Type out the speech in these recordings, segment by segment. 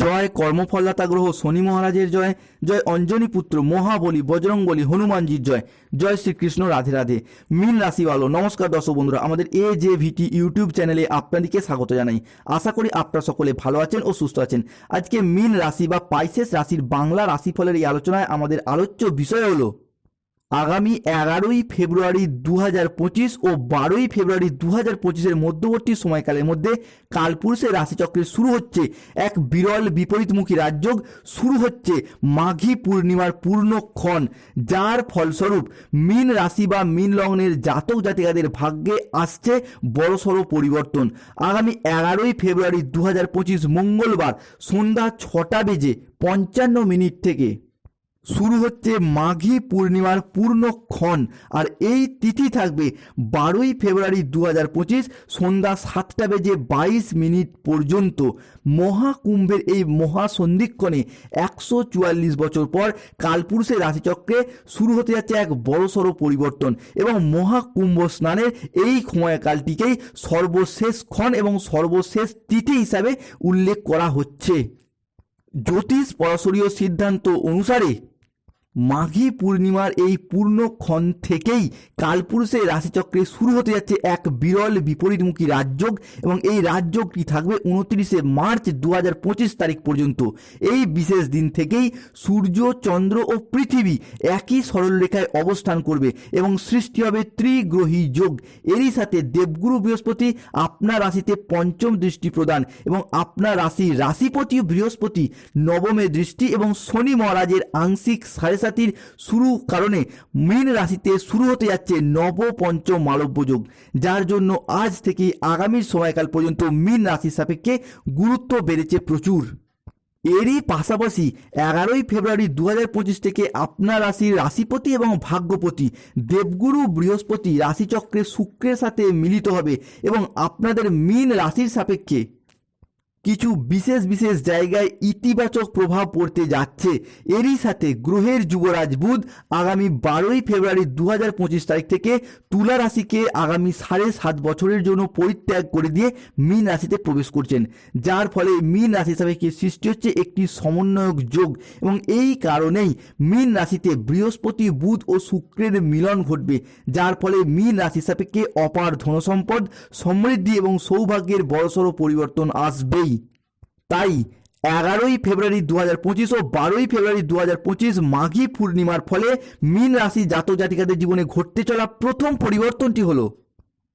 জয় কর্মফলদাতা গ্রহ শনি মহারাজের জয় জয় অঞ্জনী পুত্র, মহাবলী, বজরংবলী, হনুমানজির জয় জয় শ্রীকৃষ্ণ, রাধে রাধে। মিন রাশি ভালো নমস্কার দর্শক বন্ধুরা, আমাদের এ জে ভিটি ইউটিউব চ্যানেলে আপনাদেরকে স্বাগত জানাই। আশা করি আপনারা সকলে ভালো আছেন ও সুস্থ আছেন। আজকে মিন রাশি বা পাইসেস রাশির বাংলা রাশিফলের এই আলোচনায় আমাদের আলোচ্য বিষয় হলো আগামী এগারোই ফেব্রুয়ারি দু হাজার পঁচিশ ও বারোই ফেব্রুয়ারি দু হাজার পঁচিশের মধ্যবর্তী সময়কালের মধ্যে কালপুরুষের রাশিচক্রে শুরু হচ্ছে এক বিরল বিপরীতমুখী রাজযোগ। শুরু হচ্ছে মাঘী পূর্ণিমার পূর্ণক্ষণ যার ফলস্বরূপ মীন রাশি বা মীন লগ্নের জাতক জাতিকাদের ভাগ্যে আসছে বড়সড় পরিবর্তন। আগামী এগারোই ফেব্রুয়ারি দু হাজার পঁচিশ মঙ্গলবার সন্ধ্যা ছটা বেজে পঞ্চান্ন মিনিট থেকে শুরু হচ্ছে মাঘী পূর্ণিমার পূর্ণক্ষণ আর এই তিথি থাকবে বারোই ফেব্রুয়ারি দু হাজার পঁচিশ সন্ধ্যা সাতটা বেজে বাইশ মিনিট পর্যন্ত। মহাকুম্ভের এই মহাসন্ধিক্ষণে একশো চুয়াল্লিশ বছর পর কালপুরুষের রাশিচক্রে শুরু হতে যাচ্ছে এক বড়সড় পরিবর্তন এবং মহাকুম্ভ স্নানের এই সময়কালটিকেই সর্বশেষ ক্ষণ এবং সর্বশেষ তিথি হিসাবে উল্লেখ করা হচ্ছে। জ্যোতিষ পরাশরীয় সিদ্ধান্ত অনুসারে মাঘী পূর্ণিমার এই পূর্ণক্ষণ থেকেই কালপুরুষের রাশিচক্রে শুরু হতে যাচ্ছে এক বিরল বিপরীতমুখী রাজযোগ এবং এই রাজযোগটি থাকবে উনত্রিশে মার্চ দু হাজার পঁচিশ তারিখ পর্যন্ত। এই বিশেষ দিন থেকেই সূর্য, চন্দ্র ও পৃথিবী একই সরলরেখায় অবস্থান করবে এবং সৃষ্টি হবে ত্রিগ্রহী যোগ। এরই সাথে দেবগুরু বৃহস্পতি আপনার রাশিতে পঞ্চম দৃষ্টি প্রদান এবং আপনার রাশি রাশিপতি বৃহস্পতি নবমে দৃষ্টি এবং শনি মহারাজের আংশিক সাড়ে সাতির শুরু কারণে মীন রাশিতে শুরু হতে যাচ্ছে নব পঞ্চম মালব্য যোগ যার জন্য আজ থেকে আগামী সময়কাল পর্যন্ত মীন রাশির সাপেক্ষে গুরুত্ব বেড়েছে প্রচুর। এরই পাশাপাশি এগারোই ফেব্রুয়ারি দু পঁচিশ থেকে আপনার রাশির রাশিপতি এবং ভাগ্যপতি দেবগুরু বৃহস্পতি রাশিচক্রে শুক্রের সাথে মিলিত হবে এবং আপনাদের মীন রাশির সাপেক্ষে কিছু বিশেষ বিশেষ জায়গায় ইতিবাচক প্রভাব পড়তে যাচ্ছে। এরই সাথে গ্রহের যুবরাজ বুধ আগামী বারোই ফেব্রুয়ারি দু হাজার পঁচিশ তারিখ থেকে তুলা রাশিকে আগামী সাড়ে সাত বছরের জন্য পরিত্যাগ করে দিয়ে মীন রাশিতে প্রবেশ করছেন। যার ফলে মীন রাশি হিসাবে সাপেক্ষে সৃষ্টি হচ্ছে একটি সমন্বয়ক যোগ এবং এই কারণেই মীন রাশিতে বৃহস্পতি বুধ ও শুক্রের মিলন ঘটবে। যার ফলে মীন রাশি সাপেক্ষে অপার ধনসম্পদ, সমৃদ্ধি এবং সৌভাগ্যের বড়সড় পরিবর্তন আসবেই। তাই এগারোই ফেব্রুয়ারি দু হাজার পঁচিশ ও বারোই ফেব্রুয়ারি দু হাজার পঁচিশ মাঘী পূর্ণিমার ফলে মীন রাশি জাতক জাতিকাদের জীবনে ঘটতে চলা প্রথম পরিবর্তনটি হলো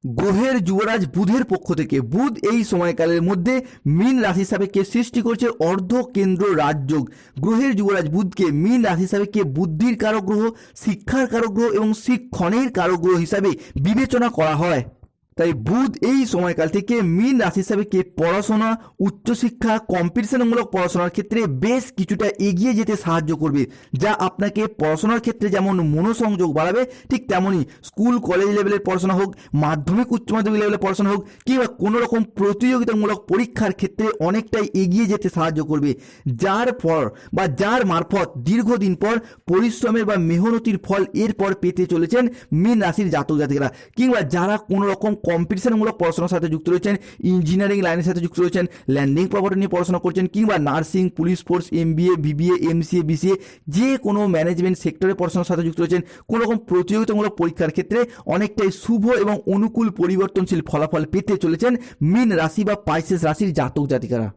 গ্রহের যুবরাজ বুধের পক্ষ থেকে। বুধ এই সময়কালের মধ্যে মীন রাশি সাপেক্ষে সৃষ্টি করছে অর্ধ কেন্দ্র রাজযোগ। গ্রহের যুবরাজ বুধকে মীন রাশি সাপেক্ষে বুদ্ধির কারক গ্রহ, শিক্ষার কারক গ্রহ এবং শিক্ষণের কারক গ্রহ হিসাবে বিবেচনা করা হয়। তাই বুধ এই সময়কাল থেকে মীন রাশি হিসাবে কে পড়াশোনা, উচ্চশিক্ষা কম্পিটিশনমূলক পড়াশোনার ক্ষেত্রে বেশ কিছুটা এগিয়ে যেতে সাহায্য করবে। যা আপনাকে পড়াশোনার ক্ষেত্রে যেমন মনোসংযোগ বাড়াবে, ঠিক তেমনই স্কুল কলেজ লেভেলের পড়াশোনা হোক, মাধ্যমিক, উচ্চ মাধ্যমিক লেভেলের পড়াশোনা হোক, কিংবা কোনো রকম প্রতিযোগিতামূলক পরীক্ষার ক্ষেত্রে অনেকটাই এগিয়ে যেতে সাহায্য করবে। যার পর বা যার মারফত দীর্ঘদিন পর পরিশ্রমের বা মেহনতির ফল এরপর পেতে চলেছেন মীন রাশির জাতক জাতিকারা কিংবা যারা কোনো রকম কম্পিটিশনমূলক পড়াশোনার সাথে যুক্ত রয়েছেন ইঞ্জিনিয়ারিং লাইনের সাথে যুক্ত রয়েছেন ল্যান্ডিং প্রপার্টি নিয়ে পড়াশোনা করছেন কিংবা nursing police force MBA BBA MCA BCA যে কোনো ম্যানেজমেন্ট সেক্টরে পড়াশোনার সাথে যুক্ত রয়েছেন, কোনো রকম প্রতিযোগিতামূলক পরীক্ষার ক্ষেত্রে অনেকটাই শুভ এবং অনুকূল পরিবর্তনশীল ফলাফল পেতে চলেছেন মিন রাশি বা পাইসেস রাশির জাতক জাতিকারা।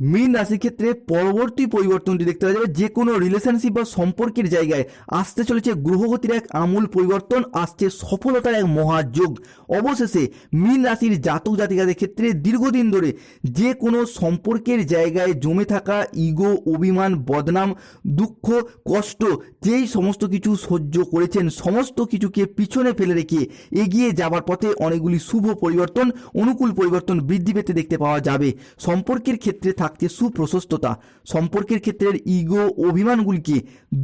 মীন রাশির ক্ষেত্রে পরবর্তী পরিবর্তনটি দেখতে পাওয়া যাবে। যে কোনো রিলেশনশিপ বা সম্পর্কের জায়গায় আসতে চলেছে গ্রহগতির এক আমূল পরিবর্তন, আসছে সফলতার এক মহাযোগ। অবশেষে মীন রাশির জাতক জাতিকাদের ক্ষেত্রে দীর্ঘদিন ধরে যে কোনো সম্পর্কের জায়গায় জমে থাকা ইগো, অভিমান, বদনাম, দুঃখ, কষ্ট, যেই সমস্ত কিছু সহ্য করেছেন, সমস্ত কিছুকে পিছনে ফেলে রেখে এগিয়ে যাবার পথে অনেকগুলি শুভ পরিবর্তন, অনুকূল পরিবর্তন বৃদ্ধি পেতে দেখতে পাওয়া যাবে। সম্পর্কের ক্ষেত্রে থাকছে সুপ্রশস্ততা। সম্পর্কের ক্ষেত্রে ইগো অভিমানগুলিকে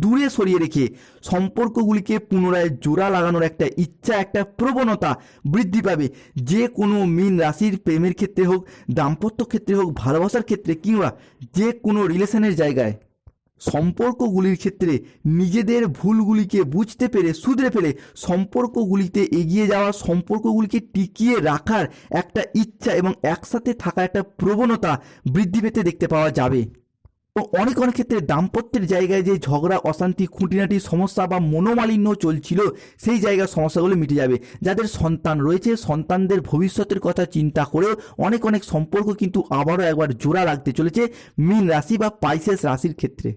দূরে সরিয়ে রেখে সম্পর্কগুলিকে পুনরায় জোড়া লাগানোর একটা ইচ্ছা, একটা প্রবণতা বৃদ্ধি পাবে। যে কোনো মিন রাশির প্রেমের ক্ষেত্রে হোক, দাম্পত্য ক্ষেত্রে হোক, ভালোবাসার ক্ষেত্রে কিংবা যে কোনো রিলেশনের জায়গায়। সম্পর্কগুলির ক্ষেত্রে নিজেদের ভুলগুলিকে বুঝতে পেরে, শুধরে ফেলে সম্পর্কগুলিতে এগিয়ে যাওয়া সম্পর্কগুলিকে টিকিয়ে রাখার একটা ইচ্ছা এবং একসাথে থাকার একটা প্রবণতা বৃদ্ধি পেতে দেখতে পাওয়া যাবে। অনেক অনেক ক্ষেত্রে দাম্পত্যের জায়গায় যে ঝগড়া, অশান্তি, খুঁটিনাটি, সমস্যা বা মনোমালিন্য চলছিল, সেই জায়গার সমস্যাগুলো মিটে যাবে। যাদের সন্তান রয়েছে, সন্তানদের ভবিষ্যতের কথা চিন্তা করেও অনেক অনেক সম্পর্ক কিন্তু আবারও একবার জোড়া লাগতে চলেছে মীন রাশি বা পাইসেস রাশির ক্ষেত্রে।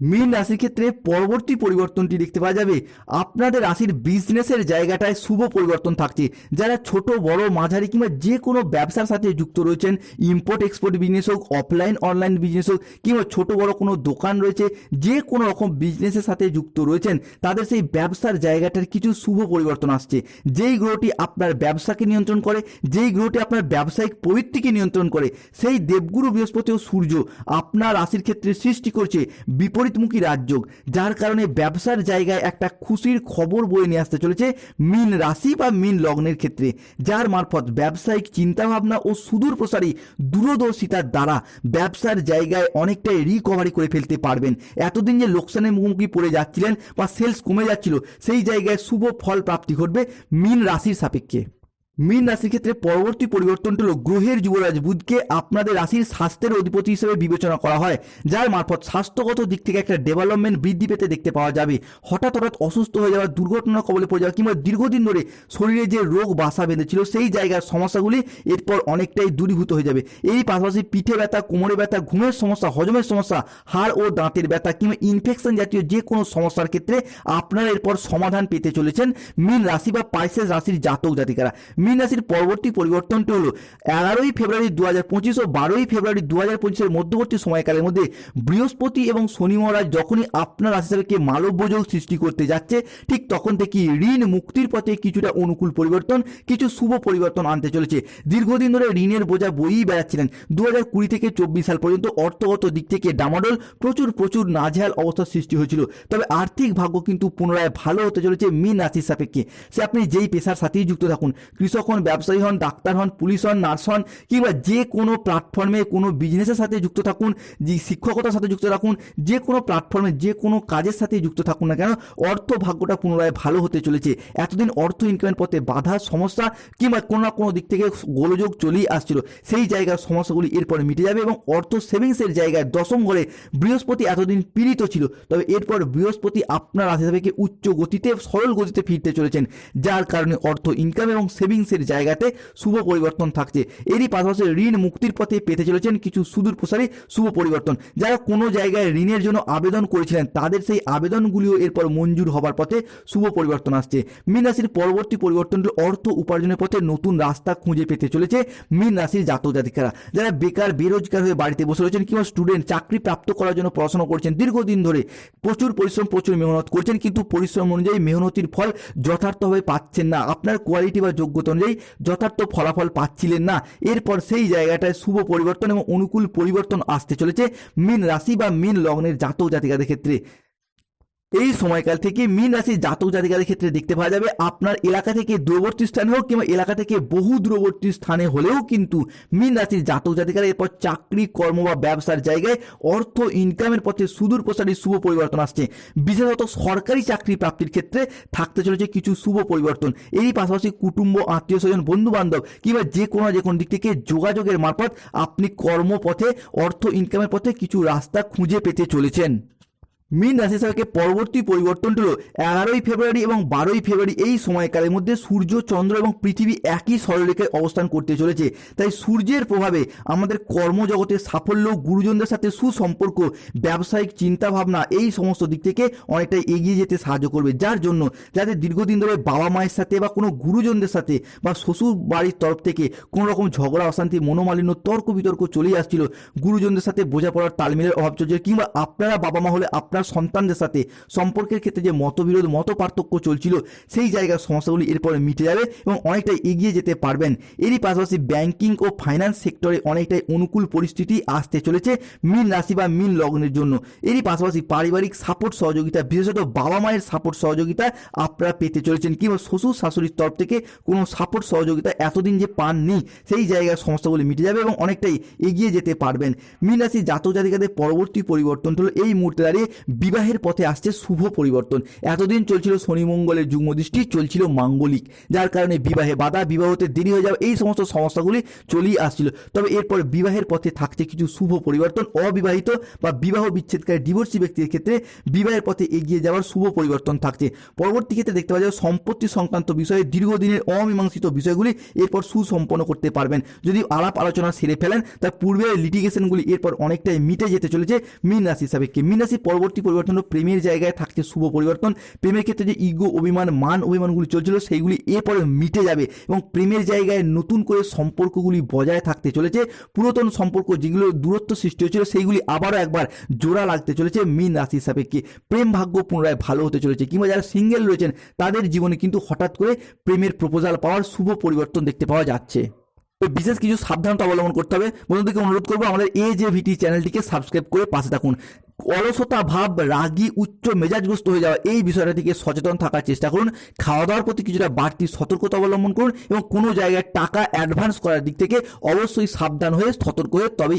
মীন রাশির ক্ষেত্রে পরবর্তী পরিবর্তনটি দেখতে পাওয়া যাবে। আপনাদের রাশির বিজনেসের জায়গাটায় শুভ পরিবর্তন থাকছে। যারা ছোট, বড়, মাঝারি কিংবা যে কোনো ব্যবসার সাথে যুক্ত রয়েছেন ইম্পোর্ট এক্সপোর্ট বিজনেস হোক অফলাইন অনলাইন বিজনেস হোক, কিংবা ছোট, বড় কোনো দোকান রয়েছে, যে কোনো রকম বিজনেসের সাথে যুক্ত রয়েছেন, তাদের সেই ব্যবসার জায়গাটার কিছু শুভ পরিবর্তন আসছে। যেই গ্রহটি আপনার ব্যবসাকে নিয়ন্ত্রণ করে, যেই গ্রহটি আপনার ব্যবসায়িক প্রবৃত্তিকে নিয়ন্ত্রণ করে, সেই দেবগুরু বৃহস্পতি ও সূর্য আপনার রাশির ক্ষেত্রে সৃষ্টি করছে। বিপরীতমুখী রাজযোগ, যার কারণে ব্যবসার জায়গায় একটা খুশির খবর বয়ে নিয়ে আসতে চলেছে মিন রাশি বা মিন লগ্নের ক্ষেত্রে, যার মারফত ব্যবসায়িক চিন্তাভাবনা ও সুদূর প্রসারী দূরদর্শিতার দ্বারা ব্যবসার জায়গায় অনেকটাই রিকভারি করে ফেলতে পারবেন। এতদিন যে লোকসানের মুখোমুখি পড়ে যাচ্ছিলেন বা সেলস কমে যাচ্ছিল, সেই জায়গায় শুভ ফল প্রাপ্তি ঘটবে মিন রাশির সাপেক্ষে। মীন রাশির ক্ষেত্রে পরবর্তী পরিবর্তনটি হল গ্রহের যুবরাজ বুধকে আপনাদের রাশির স্বাস্থ্যের অধিপতি হিসেবে বিবেচনা করা হয়, যার মারফত স্বাস্থ্যগত দিক থেকে একটা ডেভেলপমেন্ট বৃদ্ধি পেতে দেখতে পাওয়া যাবে। হঠাৎ হঠাৎ অসুস্থ হয়ে যাওয়া দুর্ঘটনার কবলে পড়ে যাওয়া কিংবা দীর্ঘদিন ধরে শরীরে যে রোগ বাসা বেঁধেছিল, সেই জায়গার সমস্যাগুলি এরপর অনেকটাই দূরীভূত হয়ে যাবে। এই পাশাপাশি পিঠে ব্যথা, কোমরে ব্যথা, ঘুমের সমস্যা, হজমের সমস্যা, হাড় ও দাঁতের ব্যথা কিংবা ইনফেকশন জাতীয় যে কোনো সমস্যার ক্ষেত্রে আপনারা এরপর সমাধান পেতে চলেছেন মীন রাশি বা পাইসেস রাশির জাতক জাতিকারা। মীন রাশির পরবর্তী পরিবর্তনটি হলো এগারোই ফেব্রুয়ারি দু হাজার পঁচিশ ও বারোই ফেব্রুয়ারি দু হাজার পঁচিশের মধ্যবর্তী সময়কালের মধ্যে বৃহস্পতি এবং শনি মহারাজ যখনই আপনার রাশি সাপেক্ষে মালব্যযোগ সৃষ্টি করতে যাচ্ছে, ঠিক তখন থেকে ঋণ মুক্তির পথে কিছুটা অনুকূল পরিবর্তন, কিছু শুভ পরিবর্তন আনতে চলেছে। দীর্ঘদিন ধরে ঋণের বোঝা বইই বেড়াচ্ছিলেন। দু হাজার কুড়ি থেকে চব্বিশ সাল পর্যন্ত অর্থগত দিক থেকে ডামাডোল, প্রচুর প্রচুর নাজেহাল অবস্থার সৃষ্টি হয়েছিল। তবে আর্থিক ভাগ্য কিন্তু পুনরায় ভালো হতে চলেছে মীন রাশির সাপেক্ষে। সে আপনি যেই পেশার সাথেই যুক্ত থাকুন, কৃষক হন, ব্যবসায়ী হন, ডাক্তার হন, পুলিশ হন, নার্স হন, কিংবা যে কোনো প্ল্যাটফর্মে কোনো বিজনেসের সাথে যুক্ত থাকুন, যে শিক্ষকতার সাথে যুক্ত থাকুন যে কোনো প্ল্যাটফর্মে যে কোনো কাজের সাথে যুক্ত থাকুন না কেন, অর্থ ভাগ্যটা পুনরায় ভালো হতে চলেছে। এতদিন অর্থ ইনকামের পথে বাধা, সমস্যা, কিংবা কোনো না কোনো দিক থেকে গোলযোগ চলেই আসছিল। সেই জায়গার সমস্যাগুলি এরপরে মিটে যাবে এবং অর্থ সেভিংসের জায়গায় দশম ঘরে বৃহস্পতি এতদিন পীড়িত ছিল। তবে এরপর বৃহস্পতি আপনার রাশি থেকে উচ্চ গতিতে, সরল গতিতে ফিরতে চলেছেন, যার কারণে অর্থ ইনকাম এবং সেভিংসের জায়গাতে শুভ পরিবর্তন থাকছে। এরই পাশাপাশি ঋণ মুক্তির পথে পেতে চলেছেন কিছু সুদূর প্রসারী শুভ পরিবর্তন। যারা কোনো জায়গায় ঋণের জন্য আবেদন করেছিলেন, তাদের সেই আবেদনগুলিও এরপর মঞ্জুর হবার পথে শুভ পরিবর্তন আসছে। মীন রাশির পরবর্তী পরিবর্তনটি অর্থ উপার্জনের পথে নতুন রাস্তা খুঁজে পেতে চলেছে মীন রাশির জাতক জাতিকারা। যারা বেকার, বেরোজগার হয়ে বাড়িতে বসে রয়েছেন কিংবা স্টুডেন্ট চাকরি প্রাপ্ত করার জন্য পড়াশোনা করছেন, দীর্ঘদিন ধরে প্রচুর পরিশ্রম, প্রচুর মেহনত করছেন, কিন্তু পরিশ্রম অনুযায়ী মেহনতির ফল যথার্থভাবে পাচ্ছেন না। আপনার কোয়ালিটি বা যোগ্যতা অনুযায়ী যথার্থ ফলাফল পাচ্ছিলেন না। এরপর সেই জায়গাটায় শুভ পরিবর্তন এবং অনুকূল পরিবর্তন আসতে চলেছে। মিন রাশি বা মিন লগ্নের জাতক জাতিকাদের ক্ষেত্রে। এই সময়কাল থেকে মীন রাশির জাতক জাতিকাদের ক্ষেত্রে দেখতে পাওয়া যাবে, আপনার এলাকা থেকে দূরবর্তী স্থানে হোক কিংবা এলাকা থেকে বহু দূরবর্তী স্থানে হলেও কিন্তু মীন রাশির জাতক জাতিকারা এরপর চাকরি, কর্ম বা ব্যবসার জায়গায় অর্থ ইনকামের পথে সুদূর প্রসারী শুভ পরিবর্তন আসছে। বিশেষত সরকারি চাকরি প্রাপ্তির ক্ষেত্রে থাকতে চলেছে কিছু শুভ পরিবর্তন। এরই পাশাপাশি কুটুম্ব, আত্মীয় স্বজন বন্ধু বান্ধব কিংবা যে কোনো যে কোনো দিক থেকে যোগাযোগের মারফত আপনি কর্মপথে, অর্থ ইনকামের পথে কিছু রাস্তা খুঁজে পেতে চলেছেন। মীন রাশি সাপেক্ষে পরবর্তী পরিবর্তনটি হল এগারোই ফেব্রুয়ারি এবং বারোই ফেব্রুয়ারি এই সময়কালের মধ্যে সূর্য, চন্দ্র এবং পৃথিবী একই সরলরেখায় অবস্থান করতে চলেছে। তাই সূর্যের প্রভাবে আমাদের কর্মজগতের সাফল্য, গুরুজনদের সাথে সুসম্পর্ক, ব্যবসায়িক চিন্তাভাবনা এই সমস্ত দিক থেকে অনেকটাই এগিয়ে যেতে সাহায্য করবে। যার জন্য যাদের দীর্ঘদিন ধরে বাবা মায়ের সাথে বা কোনো গুরুজনদের সাথে বা শ্বশুর বাড়ির তরফ থেকে কোনো রকম ঝগড়া, অশান্তি, মনোমালিন্য, তর্ক বিতর্ক চলেই আসছিল, গুরুজনদের সাথে বোঝাপড়ার তালমিলের অভাব চলছে কিংবা আপনারা বাবা মা হলে আপনার সন্তানদের সাথে সম্পর্কের ক্ষেত্রে যে মতবিরোধ মত পার্থক্য চলছিল, সেই জায়গার সমস্যাগুলি এরপরে মিটে যাবে এবং অনেকটাই এগিয়ে যেতে পারবেন। এরই পাশাপাশি ব্যাংকিং ও ফাইন্যান্স সেক্টরে অনেকটাই অনুকূল পরিস্থিতি আসতে চলেছে মীন রাশি বা মিন লগ্নের জন্য। এরই পাশাপাশি পারিবারিক সাপোর্ট সহযোগিতা, বিশেষত বাবা মায়ের সাপোর্ট সহযোগিতা আপনারা পেতে চলেছেন কিংবা শ্বশুর শাশুড়ির তরফ থেকে কোনো সাপোর্ট সহযোগিতা এতদিন যে পাননি, সেই জায়গার সমস্যাগুলি মিটে যাবে এবং অনেকটাই এগিয়ে যেতে পারবেন। মীন রাশি জাতক জাতিকাদের পরবর্তী পরিবর্তন হলো এই মুহূর্তে দাঁড়িয়ে বিবাহের পথে আসছে শুভ পরিবর্তন। এতদিন চলছিল শনি মঙ্গলের যুগ্ম দৃষ্টি, চলছিল মাঙ্গলিক, যার কারণে বিবাহে বাধা বিবাহতে দেরি হয়ে যাওয়া, এই সমস্ত সমস্যাগুলি চলেই আসছিল। তবে এরপর বিবাহের পথে থাকছে কিছু শুভ পরিবর্তন, অবিবাহিত বা বিবাহ বিচ্ছেদকারী ডিভোর্সি ব্যক্তির ক্ষেত্রে বিবাহের পথে এগিয়ে যাওয়ার শুভ পরিবর্তন থাকছে। পরবর্তী ক্ষেত্রে দেখতে পাওয়া যাবে সম্পত্তি সংক্রান্ত বিষয়ে দীর্ঘদিনের অমীমাংসিত বিষয়গুলি এরপর সুসম্পন্ন করতে পারবেন। যদি আলাপ আলোচনা সেরে ফেলেন, তার পূর্বের লিটিগেশনগুলি এরপর অনেকটাই মিটে যেতে চলেছে মীন রাশি সাপেক্ষে মীন রাশি পরবর্তী পরিবর্তন হলো প্রেমের জায়গায় থাকছে শুভ পরিবর্তন। প্রেমের ক্ষেত্রে যে ইগো অভিমান, মান অভিমানগুলি চলছিল, সেইগুলি এরপরে মিটে যাবে এবং প্রেমের জায়গায় নতুন করে সম্পর্কগুলি বজায় থাকতে চলেছে। পুরাতন সম্পর্ক যেগুলো দূরত্ব সৃষ্টি হয়েছিল, সেইগুলি আবারও একবার জোড়া লাগতে চলেছে মীন রাশির সাপেক্ষে। প্রেম ভাগ্য পুনরায় ভালো হতে চলেছে কিংবা যারা সিঙ্গেল রয়েছেন, তাদের জীবনে কিন্তু হঠাৎ করে প্রেমের প্রপোজাল পাওয়ার শুভ পরিবর্তন দেখতে পাওয়া যাচ্ছে। তো বিশেষ কিছু সাবধানতা অবলম্বন করতে হবে। বন্ধুদেরকে অনুরোধ করব, আমাদের এ যে ভিটি চ্যানেলটিকে সাবস্ক্রাইব করে পাশে থাকুন। অলসতা, ভাব, রাগী, উচ্চ মেজাজগ্রস্ত হয়ে যাওয়া এই বিষয়টা থেকে সচেতন থাকার চেষ্টা করুন। খাওয়া দাওয়ার প্রতি কিছুটা বাড়তি সতর্কতা অবলম্বন করুন এবং কোনো জায়গায় টাকা অ্যাডভান্স করার দিক থেকে অবশ্যই সাবধান হয়ে সতর্ক হয়ে তবেই